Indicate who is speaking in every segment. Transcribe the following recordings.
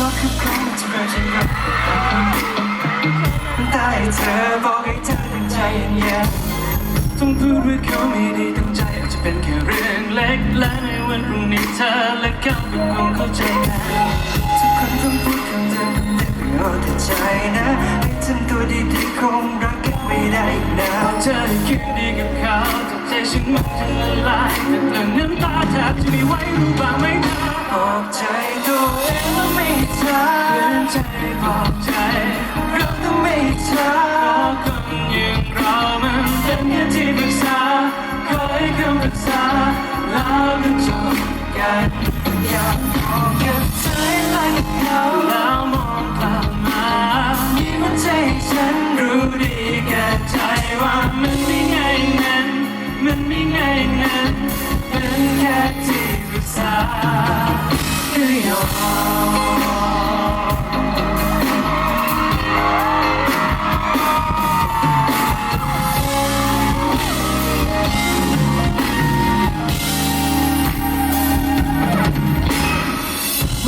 Speaker 1: รถคือแพ้เธอฉันรักได้เธอบอกให้เธอตั้งใจเย็นๆต้องพูดว่าเขาไม่ด้ตั้งใจอาจจะเป็นแค่เรื่องเล็กแในวันรุ่งนี้เธอและเขาเป็นคนเข้าใจกัน ฉันมันจะละลายแต่กลางน้ำตาแทบจะไม่ไหวรู้บ้างไหมเธอบอกใจตัวเองว่าไม่เธอเตือนใจบอกใจเราต้องไม่เธอเพราะคนอย่างเรามันเป็นแค่ที่ปรึกษาคอยคำปรึกษาแล้วก็จบกัน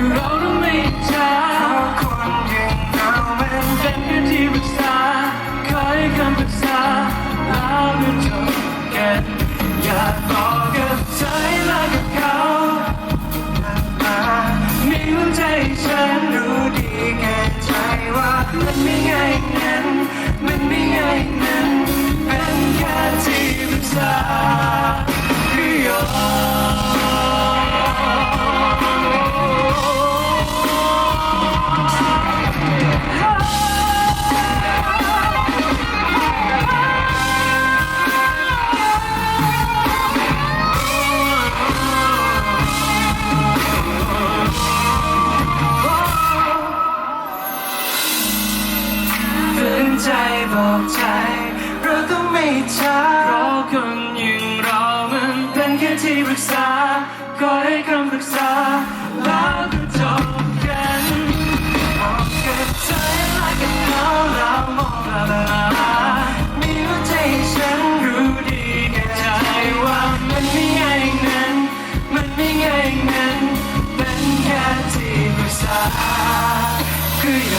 Speaker 1: คือ กษาคอยให้คำปรึกษา แล้วก็จบกันบอกกับให้รักกับเขาแล้วมองลาลาลามีหัวใจฉันรู้ดีแก่ใจว่ามันไม่ง่ายนั้น มันไม่ง่ายนั้นเป็นแค่ที่ปรึกษา คือย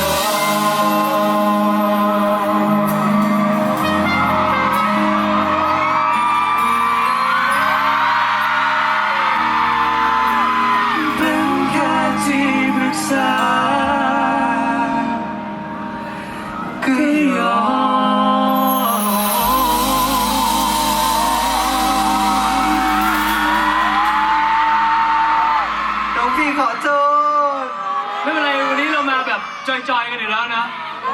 Speaker 1: จอยๆกันอยู่แล้วนะ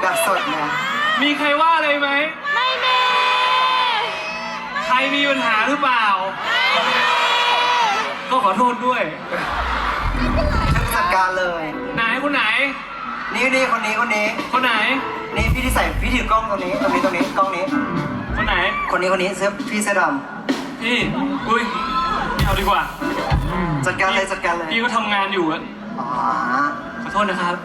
Speaker 2: แบบสดนะ
Speaker 1: มีใครว่าอะไรไหม
Speaker 3: ไม่มี
Speaker 1: ใครมีปัญหาหรือเปล่า ก็ขอโทษด้วย
Speaker 2: ช่างจัดการเลย
Speaker 1: ไหนคนไหน
Speaker 2: นี่นี่คนนี้คนนี้
Speaker 1: คนไหน
Speaker 2: นี่พี่ที่ใส่พี่ถือกล้องตรงนี้ตรงนี้ตรงนี้กล้องนี้
Speaker 1: คนไหน
Speaker 2: คนนี้คนนี้เสื้อพี่เสื้อด
Speaker 1: พี่ อุ้ยไม่เอาดีกว่าำ
Speaker 2: จัดการเลยจัดการเลย
Speaker 1: พี่ก็ทำงานอยู่อะ
Speaker 2: อ๋อ
Speaker 1: ขอ โทษนะครับ